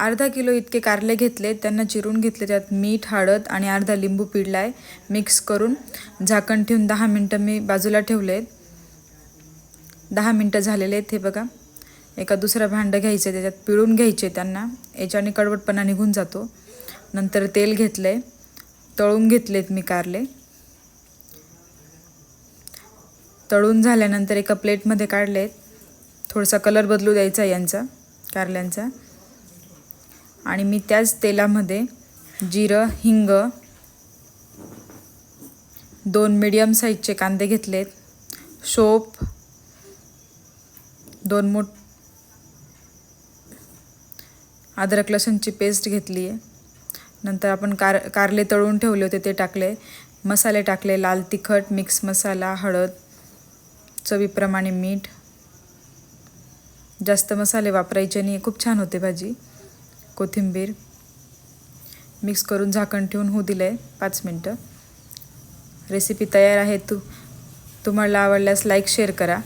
अर्धा किलो इतके कारले घेतले त्यांना चिरून घेतले त्यात मीठ हळद आणि अर्धा लिंबू पिळला आहे मिक्स करून झाकण ठेवून दहा मिनटं मी बाजूला ठेवले. आहेत दहा मिनटं झालेले आहेत हे बघा. एका दुसरं भांडं घ्यायचं त्याच्यात पिळून घ्यायचे त्यांना. याच्याने कडवटपणा निघून जातो. नंतर तेल घेतलं आहे तळून घेतलेत मी कारले. तळून झाल्यानंतर एका प्लेटमध्ये काढले थोडासा कलर बदलू द्यायचा यांचा कारल्यांचा. आणि मी त्याच तेलामध्ये जिरं हिंग दोन मिडियम साईजचे कांदे घेतलेत शोप दोन मोठ अद्रक लसूणची पेस्ट घेतली आहे. नंतर आपण कार कारले तळून ठेवले होते ते टाकले. मसाले टाकले लाल तिखट मिक्स मसाला हळद चवीप्रमाणे मीठ. जास्त मसाले वापरायचे नाही खूप छान होते भाजी. कोथिंबीर मिक्स करून झाकण ठेवून होऊ दिलं आहे पाच मिनटं. रेसिपी तयार आहे तू तुम्हाला आवडल्यास लाईक शेअर करा.